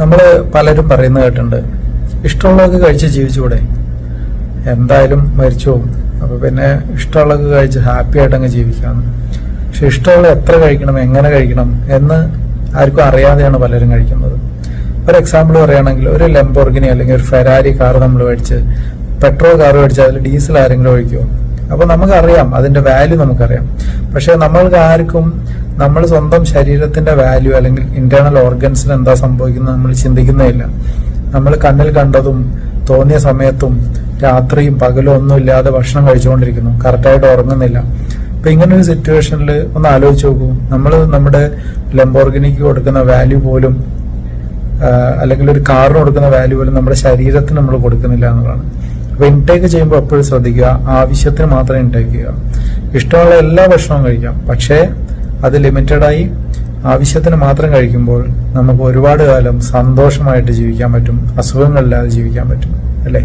നമ്മൾ പലരും പറയുന്നത് കേട്ടിട്ടുണ്ട് ഇഷ്ടമുള്ളതൊക്കെ കഴിച്ച് ജീവിച്ചുകൂടെ എന്തായാലും മരിച്ചു പോകും. അപ്പൊ പിന്നെ ഇഷ്ടമുള്ളതൊക്കെ കഴിച്ച് ഹാപ്പി ആയിട്ട് അങ്ങ് ജീവിക്കാന്ന് പക്ഷെ ഇഷ്ടമുള്ള എത്ര കഴിക്കണം എങ്ങനെ കഴിക്കണം എന്ന് ആർക്കും അറിയാതെയാണ് പലരും കഴിക്കുന്നത്. ഒരു എക്സാമ്പിൾ പറയുകയാണെങ്കിൽ ഒരു ലെംബോർഗിനി അല്ലെങ്കിൽ ഒരു ഫെരാരി കാർ നമ്മൾ മേടിച്ച് പെട്രോൾ കാർ മേടിച്ച് അതിൽ ഡീസൽ ആരെങ്കിലും ഒഴിക്കുമോ അപ്പൊ നമുക്കറിയാം അതിന്റെ വാല്യൂ നമുക്കറിയാം. പക്ഷെ നമ്മൾക്ക് ആർക്കും നമ്മൾ സ്വന്തം ശരീരത്തിന്റെ വാല്യൂ അല്ലെങ്കിൽ ഇന്റേണൽ ഓർഗൻസിന് എന്താ സംഭവിക്കുന്നത് നമ്മൾ ചിന്തിക്കുന്നില്ല നമ്മൾ കണ്ണിൽ കണ്ടതും തോന്നിയ സമയത്തും രാത്രിയും പകലും ഒന്നും ഇല്ലാതെ ഭക്ഷണം കഴിച്ചുകൊണ്ടിരിക്കുന്നു. കറക്റ്റായിട്ട് ഉറങ്ങുന്നില്ല. അപ്പൊ ഇങ്ങനെ ഒരു സിറ്റുവേഷനിൽ ഒന്ന് ആലോചിച്ച് നോക്കൂ. നമ്മൾ നമ്മുടെ ലംബോർഗിനിക്ക് കൊടുക്കുന്ന വാല്യൂ പോലും അല്ലെങ്കിൽ ഒരു കാറിന് കൊടുക്കുന്ന വാല്യൂ പോലും നമ്മുടെ ശരീരത്തിന് നമ്മൾ കൊടുക്കുന്നില്ല എന്നുള്ളതാണ്. അപ്പൊ ഇൻടേക്ക് ചെയ്യുമ്പോൾ എപ്പോഴും ശ്രദ്ധിക്കുക. ആവശ്യത്തിന് മാത്രം ഇൻടേക്ക് ചെയ്യുക. ഇഷ്ടമുള്ള എല്ലാ ഭക്ഷണവും കഴിക്കാം. പക്ഷേ അത് ലിമിറ്റഡായി ആവശ്യത്തിന് മാത്രം കഴിക്കുമ്പോൾ നമുക്ക് ഒരുപാട് കാലം സന്തോഷമായിട്ട് ജീവിക്കാൻ പറ്റും അസുഖങ്ങളില്ലാതെ ജീവിക്കാൻ പറ്റും അല്ലേ?